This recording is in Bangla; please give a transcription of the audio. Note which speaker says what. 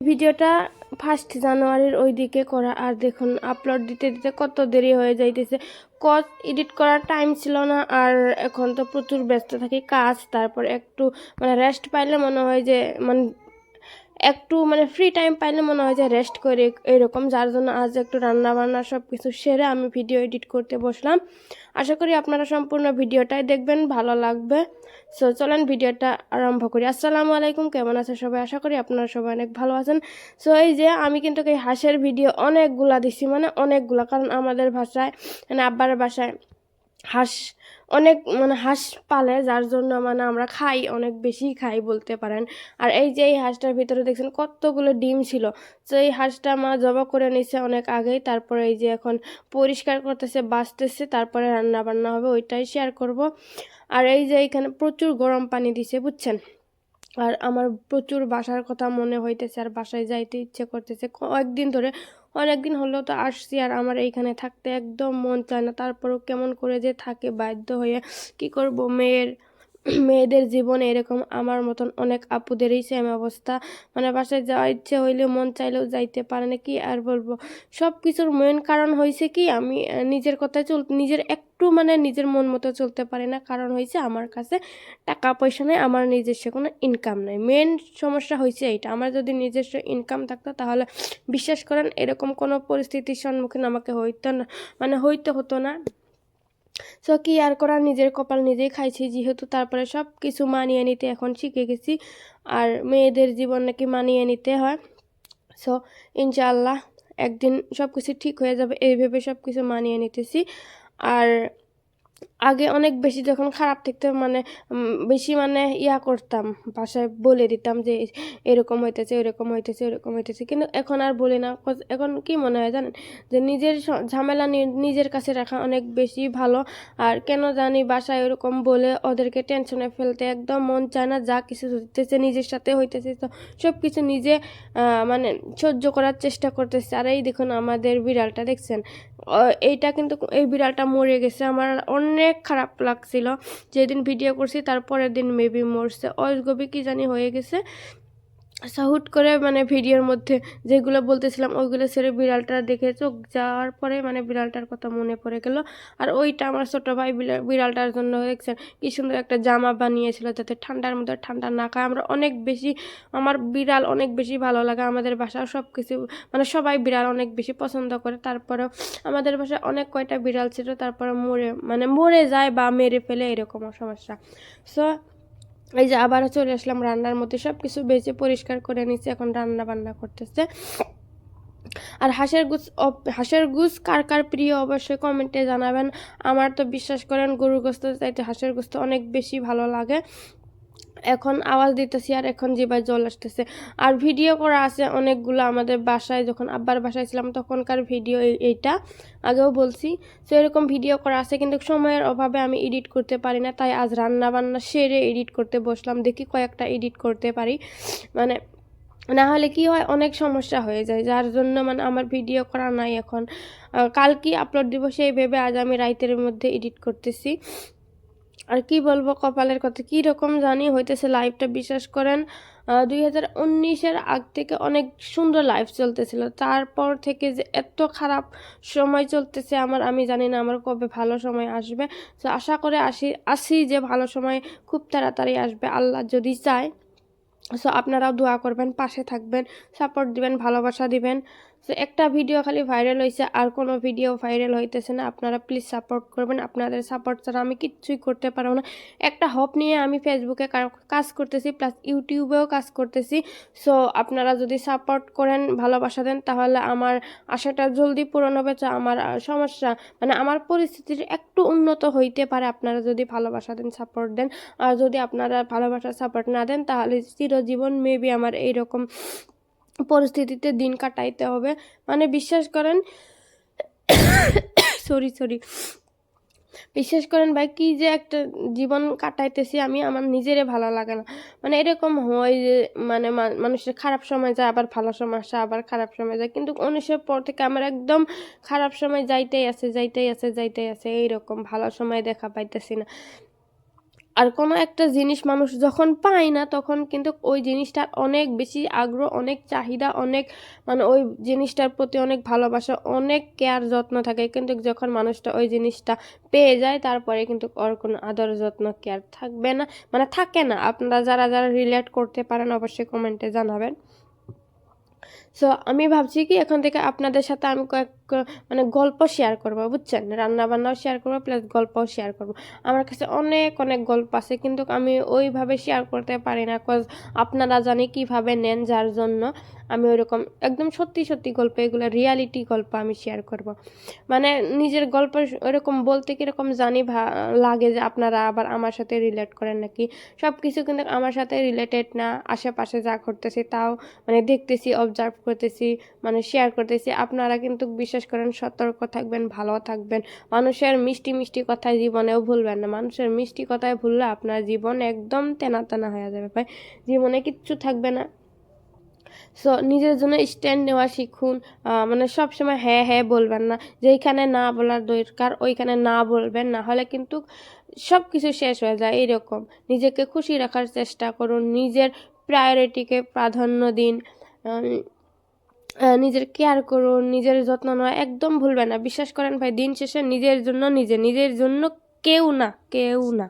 Speaker 1: ভিডিওটা ফার্স্ট জানুয়ারির ওই দিকে করা, আর দেখুন আপলোড দিতে দিতে কত দেরি হয়ে যাইতেছে। কত এডিট করার টাইম ছিল না, আর এখন তো প্রচুর ব্যস্ত থাকি, কাজ, তারপর একটু মানে রেস্ট পাইলে মনে হয় যে মানে একটু মানে ফ্রি টাইম পাইলে মনে হয় যে রেস্ট করে এরকম, যার জন্য আজ একটু রান্না বান্না সব কিছু সেরে আমি ভিডিও এডিট করতে বসলাম। আশা করি আপনারা সম্পূর্ণ ভিডিওটাই দেখবেন, ভালো লাগবে। সো চলেন ভিডিওটা আরম্ভ করি। আসসালামু আলাইকুম, কেমন আছে সবাই? আশা করি আপনারা সবাই অনেক ভালো আছেন। সো এই যে আমি কিন্তু এই হাঁসের ভিডিও অনেকগুলা দিছি মানে অনেকগুলা, কারণ আমাদের ভাষায় মানে আব্বার বাসায় হাঁস, অনেক মানে হাঁস পালে, যার জন্য মানে আমরা খাই, অনেক বেশি খাই বলতে পারেন। আর এই যে এই হাঁসটার ভিতরে দেখছেন কতগুলো ডিম ছিল। তো এই হাঁসটা মা জবা করে নিছে অনেক আগেই, তারপরে এই যে এখন পরিষ্কার করতেছে, বাঁচতেছে, তারপরে রান্না বান্না হবে, ওইটাই শেয়ার করব। আর এই যে এখানে প্রচুর গরম পানি দিছে, বুঝছেন? আর আমার প্রচুর বাসার কথা মনে হইতেছে আর বাসায় যাইতে ইচ্ছে করতেছে। কয়েকদিন ধরে অনেকদিন হলো তো আসছি আর আমার এইখানে থাকতে একদম মন চায় না। তারপরও কেমন করে যে থাকে বাধ্য হয়ে কি করব? মেয়ের মেয়েদের জীবনে এরকম আমার মতন অনেক আপুদেরই সেম অবস্থা। মানে বাসায় যাওয়ার ইচ্ছে হইলে মন চাইলেও যাইতে পারে না, কি আর বলব? সব কিছুর মেন কারণ হয়েছে কি, আমি নিজের কথায় চল, নিজের একটু মানে নিজের মন মতো চলতে পারি না। কারণ হয়েছে আমার কাছে টাকা পয়সা নেই, আমার নিজস্ব কোনো ইনকাম নেই। মেন সমস্যা হয়েছে এইটা। আমার যদি নিজস্ব ইনকাম থাকতো, তাহলে বিশ্বাস করেন, এরকম কোনো পরিস্থিতির সম্মুখীন আমাকে হইতো না। মানে হইতে হতো না। সো কি আর করা নিজের কপাল নিজেই খাইছি, যেহেতু তারপরে সব কিছু মানিয়ে নিতে এখন শিখে গেছি। আর মেয়েদের জীবন নাকি মানিয়ে নিতে হয়। সো ইনশাআল্লাহ একদিন সব কিছু ঠিক হয়ে যাবে এইভাবে সব কিছু মানিয়ে নিতেছি। আর আগে অনেক বেশি যখন খারাপ থাকতো মানে বেশি মানে ইয়া করতাম বাসায় বলে দিতাম যে এরকম হইতেছে এরকম হইতেছে এরকম হইতেছে। কিন্তু এখন আর বলি না এখন কি মনে হয় জানেন? যে নিজের ঝামেলা নিজের কাছে রাখা অনেক বেশি ভালো। আর কেন জানি বাসায় এরকম বলে ওদেরকে টেনশনে ফেলতে একদম মন চায় না, যা কিছু হইতেছে নিজের সাথে হইতেছে, তো সব কিছু নিজে মানে সহ্য করার চেষ্টা করতেছে। আর এই দেখুন আমাদের বিড়ালটা, দেখছেন? এইটা কিন্তু এই বিড়ালটা মরে গেছে, আমার অনেক খারাপ লাগছিল। যেদিন ভিডিও করছি তারপরের দিন মেবি মরছে। অজগবি কি জানি হয়ে গেছে। আচ্ছা হুট করে মানে ভিডিওর মধ্যে যেগুলো বলতেছিলাম, ওইগুলো ছেড়ে বিড়ালটা দেখে চোখ যাওয়ার পরে মানে বিড়ালটার কথা মনে পড়ে গেল। আর ওইটা আমার ছোটো ভাই বিড়ালটার জন্য দেখছেন, কি সুন্দর একটা জামা বানিয়েছিল যাতে ঠান্ডার মধ্যে ঠান্ডা না খায়। আমরা অনেক বেশি, আমার বিড়াল অনেক বেশি ভালো লাগে, আমাদের বাসায় সব কিছু মানে সবাই বিড়াল অনেক বেশি পছন্দ করে। তারপরেও আমাদের বাসায় অনেক কয়টা বিড়াল ছিল, তারপরে মরে মানে মরে যায় বা মেরে ফেলে এরকম সমস্যা। সো এই যে আবারও চলে আসলাম রান্নার মধ্যে। সব কিছু বেঁচে পরিষ্কার করে নিচ্ছে এখন রান্না বান্না করতেছে। আর হাঁসের গুজ হাঁসের গুজ কার কার প্রিয় অবশ্যই কমেন্টে জানাবেন। আমার তো বিশ্বাস করেন, গরুর গোস্ত চাইতে হাঁসের গোস্ত অনেক বেশি ভালো লাগে। এখন আওয়াজ দিতেছি আর এখন জিবায় জল আসতেছে। আর ভিডিও করা আছে অনেকগুলো আমাদের বাসায়, যখন আব্বার বাসায় ছিলাম তখনকার ভিডিও এইটা। আগেও বলছি, তো এরকম ভিডিও করা আছে, কিন্তু সময়ের অভাবে আমি এডিট করতে পারি না, তাই আজ রান্না বান্না সেরে এডিট করতে বসলাম, দেখি কয়েকটা এডিট করতে পারি। মানে না হলে কি হয়, অনেক সমস্যা হয়ে যায়, যার জন্য মানে আমার ভিডিও করা নাই এখন। কালকে আপলোড দিব সেই ভেবে আজ আমি রাইতের মধ্যে এডিট করতেছি। আর কি বলব কপালের কথা? কি রকম জানি হইতেছে লাইভটা বিশ্বাস করেন দুই হাজার উনিশের আগ থেকে অনেক সুন্দর লাইফ চলতেছিল। তারপর থেকে যে এত খারাপ সময় চলতেছে আমার, আমি জানি না আমার কবে ভালো সময় আসবে। তো আশা করে আসি আসি যে ভালো সময় খুব তাড়াতাড়ি আসবে, আল্লাহ যদি চায়। সো আপনারাও দোয়া করবেন, পাশে থাকবেন সাপোর্ট দিবেন, ভালোবাসা দিবেন। সো একটা ভিডিও খালি ভাইরাল হয়েছে আর কোনো ভিডিও ভাইরাল হইতেছে না। আপনারা প্লিজ সাপোর্ট করবেন, আপনাদের সাপোর্ট ছাড়া আমি কিচ্ছুই করতে পারব না। একটা হপ নিয়ে আমি ফেসবুকে কাজ করতেছি প্লাস ইউটিউবেও কাজ করতেছি। সো আপনারা যদি সাপোর্ট করেন, ভালোবাসা দেন, তাহলে আমার আশাটা জলদি পূরণ হবে। তো আমার সমস্যা মানে আমার পরিস্থিতির একটু উন্নত হইতে পারে। আপনারা যদি ভালোবাসা দেন সাপোর্ট দেন। আর যদি আপনারা ভালোবাসার সাপোর্ট না দেন, তাহলে চিরজীবন মেবি আমার এইরকম পরিস্থিতিতে দিন কাটাইতে হবে। মানে বিশ্বাস করেন সরি সরি বিশ্বাস করেন ভাই, কি যে একটা জীবন কাটাইতেছি আমি, আমার নিজেরে ভালো লাগে না। মানে এরকম হয় যে মানে মানুষের খারাপ সময় যায়, আবার ভালো সময় আসে, আবার খারাপ সময় যায়। কিন্তু উনিশের পর থেকে আমার একদম খারাপ সময় যাইতেই আছে যাইতেই আছে যাইতেই আছে। এইরকম ভালো সময় দেখা পাইতেছি না। আর কোনো একটা জিনিস মানুষ যখন পায় না, তখন কিন্তু ওই জিনিসটার অনেক বেশি আগ্রহ, অনেক চাহিদা, অনেক মানে ওই জিনিসটার প্রতি অনেক ভালোবাসা, অনেক কেয়ার যত্ন থাকে। কিন্তু যখন মানুষটা ওই জিনিসটা পেয়ে যায়, তারপরে কিন্তু ওর কোনো আদর যত্ন, কেয়ার থাকবে না মানে থাকে না। আপনারা যারা যারা রিলেট করতে পারেন, অবশ্যই কমেন্টে জানাবেন। সো আমি ভাবছি কি, এখন থেকে আপনাদের সাথে আমি কয়েক মানে গল্প শেয়ার করব, বুঝছেন? রান্না বান্নাও শেয়ার করব প্লাস গল্পও শেয়ার করব। আমার কাছে অনেক অনেক গল্প আছে, কিন্তু আমি ওইভাবে শেয়ার করতে পারি না কজ আপনারা জানি কীভাবে নেন, যার জন্য আমি ওইরকম একদম সত্যি সত্যি গল্প, এগুলো রিয়ালিটি গল্প আমি শেয়ার করব। মানে নিজের গল্প ওইরকম বলতে কীরকম জানি ভা- লাগে যে আপনারা আবার আমার সাথে রিলেট করেন নাকি? সব কিছু কিন্তু আমার সাথে রিলেটেড না, আশেপাশে যা ঘটতেছে তাও মানে দেখতেছি অবজার্ভ করতেছি মানে শেয়ার করতেছি। আপনারা কিন্তু বিশ্বাস করেন, সতর্ক থাকবেন, ভালো থাকবেন। মানুষের মিষ্টি মিষ্টি কথা জীবনেও ভুলবেন না। মানুষের মিষ্টি কথায় ভুললে আপনার জীবন একদম তেনা তেনা হয়ে যাবে ভাই। জীবনে কিচ্ছু থাকবে না। সো নিজের জন্য স্ট্যান্ড নেওয়া শিখুন। মানে সবসময় হ্যাঁ হ্যাঁ বলবেন না। যেইখানে না বলার দরকার, ওইখানে না বলবেন, না হলে কিন্তু সব কিছু শেষ হয়ে যায়। এরকম নিজেকে খুশি রাখার চেষ্টা করুন। নিজের প্রায়োরিটিকে প্রাধান্য দিন। নিজের কেয়ার করুন, নিজের যত্ন নেওয়া একদম ভুলবেন না। বিশ্বাস করেন ভাই, দিন শেষে নিজের জন্য নিজে, নিজের জন্য কেউ না কেউ না।